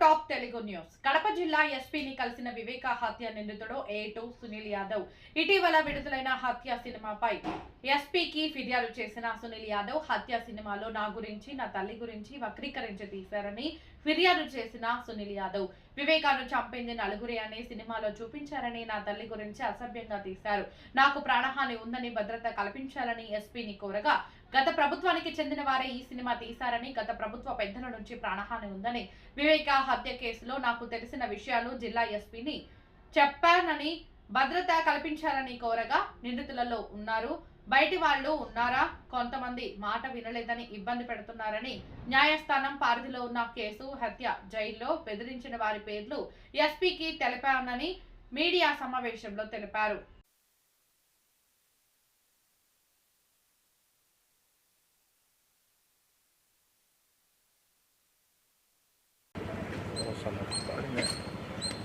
Top Telugu news. Kadapa జిల్లా ఎస్పీని కలిసిన వివేక హత్య నిందితుడు ఏటు సునీల్ యాదవ్. ఇటీవల విడుదలైన హత్య సినిమాపై ఎస్పీకి ఫిర్యాదు చేసిన సునీల్ యాదవ్ హత్య సినిమాలో నా గురించి నా తల్లి గురించి వక్రీకరించి తీశారని ఫిర్యాదు చేసిన సునీల్ యాదవ్. వివేకాను చంపింది నలుగురే అనే సినిమాలో చూపించారని నా తల్లి గురించి అసభ్యంగా తీశారు. నాకు ప్రాణహాని ఉందని భద్రత కల్పించాలని ఎస్పీని కోరగా గత ప్రభుత్వానికి చెందిన వారే ఈ సినిమా తీశారని గత ప్రభుత్వ పెద్దల నుంచి ప్రాణహాని ఉందని వివేక హత్య కేసులో నాకు తెలిసిన విషయాలు జిల్లా ఎస్పీని చెప్పానని భద్రత కల్పించాలని కోరగా నిందితులలో ఉన్నారు. బయటి వాళ్ళు ఉన్నారా? కొంతమంది మాట వినలేదని ఇబ్బంది పెడుతున్నారని న్యాయస్థానం పరిధిలో ఉన్న కేసు హత్య జైల్లో బెదిరించిన వారి పేర్లు ఎస్పీకి తెలిపానని మీడియా సమావేశంలో తెలిపారు.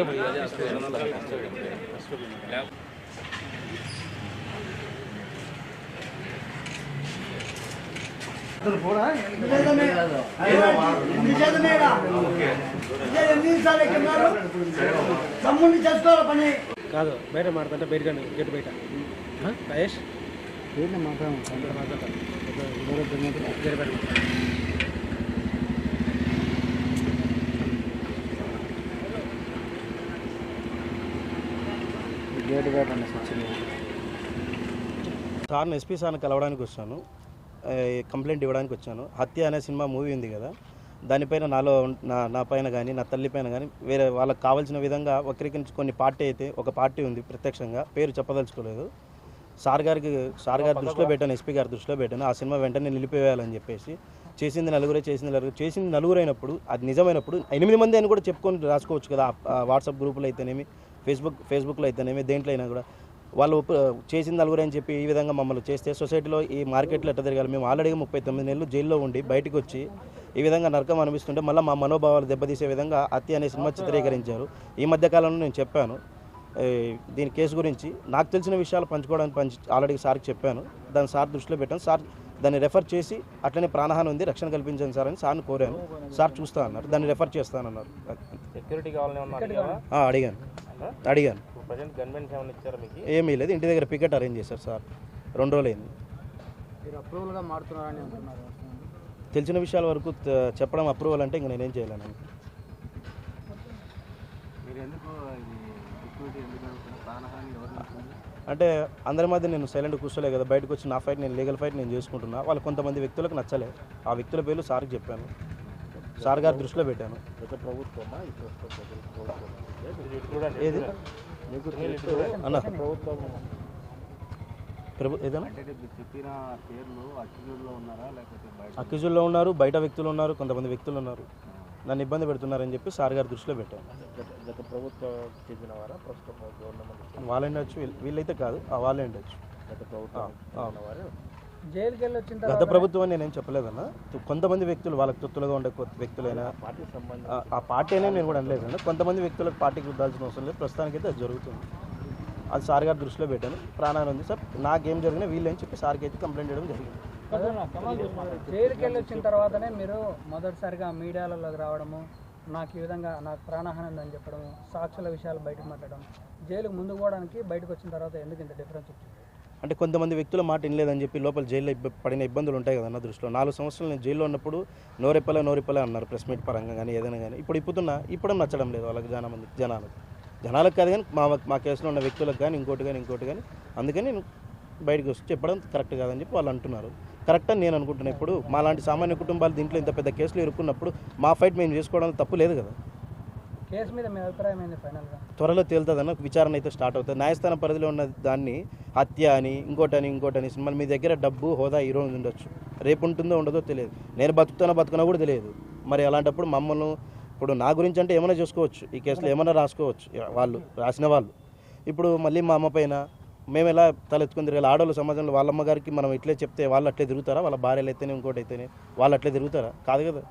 ఫస్ట్ తమ్ముడిని చేసుకోవాలి పని కాదు బయట మాడుతుంటే బయట కానీ గేట్ బయట. ఆ? మహేష్ ఏంటి మాట్లాడు అందరూ మాట్లాడతారు గేట్ బయట మాట్లాడు. గేట్ పెట్టండి సార్ని ఎస్పీ సార్ని కలవడానికి వచ్చాను. కంప్లైంట్ ఇవ్వడానికి వచ్చాను. హత్య అనే సినిమా మూవీ ఉంది కదా దానిపైన నాలో నా నా పైన కానీ నా తల్లి పైన కానీ వేరే వాళ్ళకి కావాల్సిన విధంగా వక్రీకరించి కొన్ని పార్టీ అయితే ఒక పార్టీ ఉంది ప్రత్యక్షంగా పేరు చెప్పదలుచుకోలేదు. సార్ గారికి సార్ గారి దృష్టిలో పెట్టాను ఎస్పీ గారి దృష్టిలో పెట్టాను. ఆ సినిమా వెంటనే నిలిపివేయాలని చెప్పేసి చేసింది నలుగురే చేసింది నలుగురు చేసింది నలుగురు అయినప్పుడు అది నిజమైనప్పుడు ఎనిమిది మంది అని కూడా చెప్పుకొని రాసుకోవచ్చు కదా వాట్సాప్ గ్రూపులు అయితేనేమి ఫేస్బుక్ ఫేస్బుక్లో అయితేనేమి దేంట్లో అయినా కూడా వాళ్ళు చేసింది నలుగురు అని చెప్పి ఈ విధంగా మమ్మల్ని చేస్తే సొసైటీలో ఈ మార్కెట్లో ఎట్లా తిరగాలి? మేము ఆల్రెడీ ముప్పై తొమ్మిది నెలలు జైల్లో ఉండి బయటకు వచ్చి ఈ విధంగా నరకం అనిపిస్తుంటే మళ్ళీ మా మనోభావాలు దెబ్బతీసే విధంగా హత్య అనే సినిమా చిత్రీకరించారు. ఈ మధ్య కాలంలో నేను చెప్పాను. దీని కేసు గురించి నాకు తెలిసిన విషయాలు పంచుకోవడానికి పంచి ఆల్రెడీ సార్కి చెప్పాను. దాన్ని సార్ దృష్టిలో పెట్టాను. సార్ దాన్ని రెఫర్ చేసి అట్లనే ప్రాణహాని ఉంది రక్షణ కల్పించండి సార్ అని సార్ని కోరాను. సార్ చూస్తా అన్నారు. దాన్ని రెఫర్ చేస్తానన్నారు. సెక్యూరిటీ కావాలని అడిగాను. అడిగాను. ప్రజెంట్ గన్మెన్స్ ఏమైనా ఇచ్చారా మీకు? ఏమీ లేదు ఇంటి దగ్గర పికెట్ అరేంజ్ చేశారు సార్. రెండు రోజులు అయింది మీరు అప్రూవల్గా మారుతున్నారని అంటున్నారు. తెలిసిన విషయాల వరకు చెప్పడం అప్రూవల్ అంటే ఇంక నేనేం చేయలేను. అంటే అందరి మధ్య నేను సైలెంట్ కూర్చోలే కదా బయటకు వచ్చి నా ఫైట్ నేను లీగల్ ఫైట్ నేను చేసుకుంటున్నా. వాళ్ళు కొంతమంది వ్యక్తులకు నచ్చలే. ఆ వ్యక్తుల పేర్లు సార్కి చెప్పాను. సార్ గారి దృష్టిలో పెట్టాను. ఏది? అన్న ప్రభు ఏదన్నా? అంటే మీరు చెప్పిన పేర్లు అక్యూజ్లో ఉన్నారా? లేకపోతే బయట? అక్యూజుల్లో ఉన్నారు బయట వ్యక్తులు ఉన్నారు కొంతమంది వ్యక్తులు ఉన్నారు. నన్ను ఇబ్బంది పెడుతున్నారని చెప్పి సార్ గారి దృష్టిలో పెట్టాను. గత ప్రభుత్వం చెందిన వారా? ప్రస్తుతం గవర్నమెంట్ వాళ్ళే ఉండొచ్చు వీళ్ళు- వీళ్ళైతే కాదు ఆ వాళ్ళే ఉండొచ్చు. గత ప్రభుత్వం ఆ. వారు జైలుకి వెళ్ళి వచ్చిన గత ప్రభుత్వం అని నేనేం చెప్పలేదన్న. కొంతమంది వ్యక్తులు వాళ్ళకి తొత్తులుగా ఉండే కొత్త వ్యక్తులైనా ఆ- పార్టీ అనే నేను కూడా అనలేదన్న. కొంతమంది వ్యక్తులకు పార్టీకి రుద్దాల్సిన అవసరం లేదు. ప్రస్తుతానికైతే అది జరుగుతుంది. అది సార్ గారి దృష్టిలో పెట్టాను. ప్రాణాన్ని ఉంది సార్. నాకేం జరిగినా వీళ్ళని చెప్పి సార్కి అయితే కంప్లైంట్ చేయడం జరిగింది. జైలుకి వెళ్ళి వచ్చిన తర్వాతనే మీరు మొదటిసారిగా మీడియాలలోకి రావడము నాకు ఈ విధంగా నాకు ప్రాణహాని ఉందని చెప్పడము సాక్షుల విషయాలు బయటకు మాట్లాడడం జైలుకు ముందుకు పోవడానికి బయటకు వచ్చిన తర్వాత ఎందుకు ఇంత డిఫరెన్స్ వచ్చింది? అంటే కొంతమంది వ్యక్తుల మాట వినలేదని చెప్పి లోపల జైల్లో పడిన ఇబ్బందులు ఉంటాయి కదా దృష్టిలో. నాలుగు సంవత్సరాలు నేను జైల్లో ఉన్నప్పుడు నోరెప్పలే నోరెప్పలే అన్నారు ప్రెస్ మీట్ పరంగా కానీ ఏదైనా కానీ. ఇప్పుడు ఇప్పుతున్నా ఇప్పుడు నచ్చడం లేదు వాళ్ళకి చాలా మంది జనాలకు. జనాలకు కాదు కానీ మా మా కేసులో ఉన్న వ్యక్తులకు కానీ ఇంకోటి కానీ ఇంకోటి కానీ. అందుకని నేను బయటకు వచ్చి చెప్పడం కరెక్ట్ కాదని చెప్పి వాళ్ళు అంటున్నారు. కరెక్ట్ అని నేను అనుకుంటున్నా. ఇప్పుడు మా లాంటి సామాన్య కుటుంబాలు దీంట్లో ఇంత పెద్ద కేసులు ఇరుక్కున్నప్పుడు మా ఫైట్ మేము చేసుకోవడం తప్పు లేదు కదా. కేసు మీద మీ అభిప్రాయం ఏంది ఫైనల్గా త్వరలో తేలుతుందన్న విచారణ అయితే స్టార్ట్ అవుతుంది. న్యాయస్థానం పరిధిలో ఉన్న దాన్ని హత్య అని ఇంకోటని ఇంకోటని మళ్ళీ మీ దగ్గర డబ్బు హోదా ఈ రోజు ఉండొచ్చు. రేపు ఉంటుందో ఉండదో తెలియదు. నేను బతుకుతానో బతుకునా కూడా తెలియదు. మరి అలాంటప్పుడు మమ్మల్ని ఇప్పుడు నా గురించి అంటే ఏమైనా చేసుకోవచ్చు. ఈ కేసులో ఏమైనా రాసుకోవచ్చు. వాళ్ళు రాసిన వాళ్ళు. ఇప్పుడు మళ్ళీ మా అమ్మ పైన మేము ఎలా తలెత్తుకుని తిరగాలి? ఆడవాళ్ళ సమాజంలో వాళ్ళ అమ్మగారికి మనం ఇట్లే చెప్తే వాళ్ళు అట్లే తిరుగుతారా? వాళ్ళ భార్యలు అయితేనే ఇంకోటి అయితేనే వాళ్ళు అట్లే తిరుగుతారా? కాదు కదా.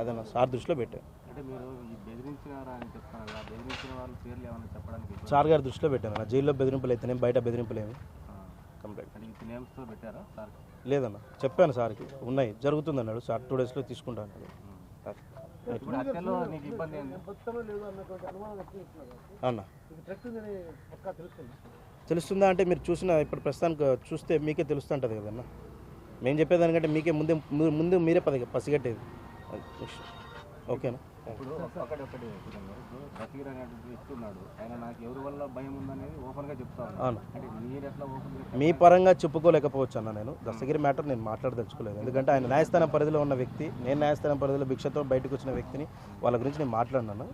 అదన్నా సార్ దృష్టిలో పెట్టాను సార్ గారి దృష్టిలో పెట్టాను. జైల్లో బెదిరింపులు అయితేనే బయట బెదిరింపులు ఏమి కంప్లైంట్. లేదన్న. చెప్పాను సార్కి. ఉన్నాయి. జరుగుతుంది అన్నాడు. సార్ టూ డేస్లో తీసుకుంటా అన్నాడు. ఇప్పుడు హత్యలో నీకు ఇబ్బంది ఏంది? అన్న. తెలుస్తుందా? అంటే మీరు చూసిన ఇప్పుడు ప్రస్తుతానికి చూస్తే మీకే తెలుస్తుంటుంది కదన్న మేము చెప్పేదానికంటే మీకే ముందే ముందు మీరే పది పసిగట్టేది. ఓకేనా? ఇప్పుడు అనేటువంటి ఇస్తున్నాడు ఆయన నాకు ఎవరి వల్ల భయం ఉందనేది ఓపెన్గా చెప్తా ఉన్నాను అవును. అంటే మీరు ఎట్లా ఓపెన్ మీ పరంగా చెప్పుకోలేకపోవచ్చు అన్న నేను. దస్తగిరి మ్యాటర్ నేను మాట్లాడదలుచుకోలేదు. ఎందుకంటే ఆయన న్యాయస్థానం పరిధిలో ఉన్న వ్యక్తి నేను న్యాయస్థానం పరిధిలో భిక్షతో బయటకు వచ్చిన వ్యక్తిని వాళ్ళ గురించి నేను మాట్లాడినాను.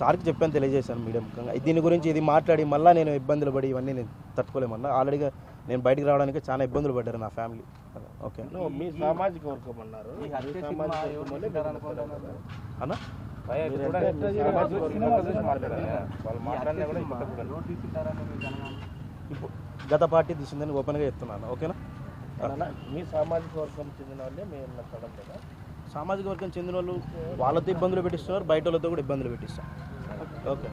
సార్కి చెప్పాను తెలియజేశాను మీడియా ముఖంగా. దీని గురించి ఇది మాట్లాడి మళ్ళీ నేను ఇబ్బందులు పడి ఇవన్నీ నేను తట్టుకోలేమన్నా. ఆల్రెడీగా నేను బయటికి రావడానికి చాలా ఇబ్బందులు పడ్డారు నా ఫ్యామిలీ. ఓకే. మీ సామాజిక వర్గం అన్నారు? అన్న? గత పార్టీ తీసిందని ఓపెన్గా చెప్తున్నాను ఓకేనా? మీ సామాజిక వర్గం చెందిన వాళ్ళే నచ్చడం లేదా? సామాజిక వర్గం చెందిన వాళ్ళు వాళ్ళతో ఇబ్బందులు పెట్టిస్తున్నారు బయట వాళ్ళతో కూడా ఇబ్బందులు పెట్టిస్తారు ఓకే.